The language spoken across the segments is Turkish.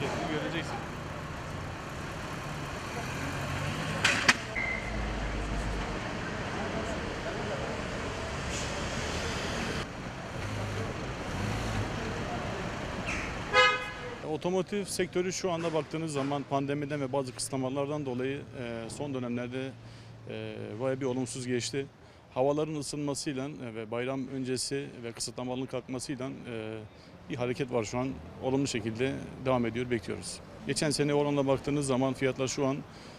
hareketini göreceksin. Otomotiv sektörü şu anda baktığınız zaman pandemiden ve bazı kısıtlamalardan dolayı e, son dönemlerde e, baya bir olumsuz geçti. Havaların ısınmasıyla e, ve bayram öncesi ve kısıtlamaların kalkmasıyla bir hareket var şu an. Olumlu şekilde devam ediyor, bekliyoruz. Geçen sene oranla baktığınız zaman fiyatlar şu an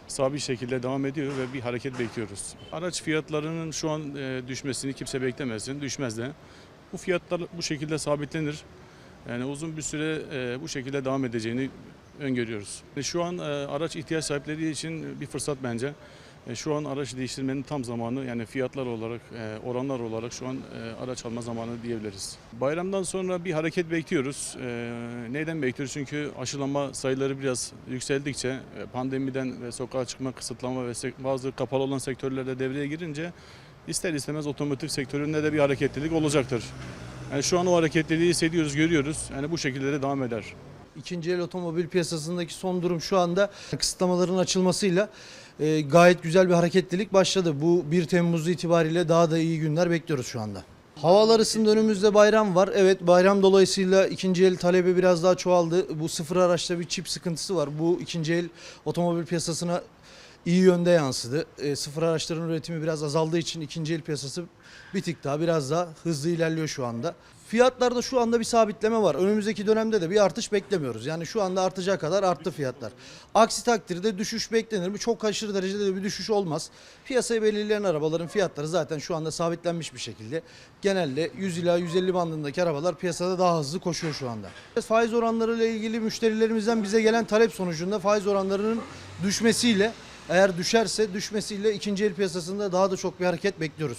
sabit şekilde devam ediyor ve bir hareket bekliyoruz. Araç fiyatlarının şu an e, düşmesini kimse beklemesin, düşmez de. Bu fiyatlar bu şekilde sabitlenir. Yani uzun bir süre e, bu şekilde devam edeceğini öngörüyoruz. Şu an e, araç ihtiyaç sahipleri için bir fırsat bence. E, Şu an araç değiştirmenin tam zamanı yani fiyatlar olarak, e, oranlar olarak şu an e, araç alma zamanı diyebiliriz. Bayramdan sonra bir hareket bekliyoruz. Neyden bekliyoruz? Çünkü aşılama sayıları biraz yükseldikçe pandemiden ve sokağa çıkma kısıtlama ve bazı kapalı olan sektörlerde devreye girince ister istemez otomotiv sektöründe de bir hareketlilik olacaktır. Yani şu an o hareketliliği hissediyoruz, görüyoruz. Yani bu şekilde de devam eder. İkinci el otomobil piyasasındaki son durum şu anda kısıtlamaların açılmasıyla e, gayet güzel bir hareketlilik başladı. Bu 1 Temmuz itibariyle daha da iyi günler bekliyoruz şu anda. Havalar ısındı önümüzde bayram var. Evet bayram dolayısıyla ikinci el talebi biraz daha çoğaldı. Bu sıfır araçta bir çip sıkıntısı var. Bu ikinci el otomobil piyasasına iyi yönde yansıdı. E, sıfır araçların üretimi biraz azaldığı için ikinci el piyasası bir tık daha biraz daha hızlı ilerliyor şu anda. Fiyatlarda şu anda bir sabitleme var. Önümüzdeki dönemde de bir artış beklemiyoruz. Yani şu anda artacağı kadar arttı fiyatlar. Aksi takdirde düşüş beklenir mi? Çok aşırı derecede de bir düşüş olmaz. Piyasayı belirleyen arabaların fiyatları zaten şu anda sabitlenmiş bir şekilde. Genelde 100 ila 150 bandındaki arabalar piyasada daha hızlı koşuyor şu anda. Faiz oranları ile ilgili müşterilerimizden bize gelen talep sonucunda faiz oranlarının düşmesiyle eğer düşerse düşmesiyle ikinci el piyasasında daha da çok bir hareket bekliyoruz.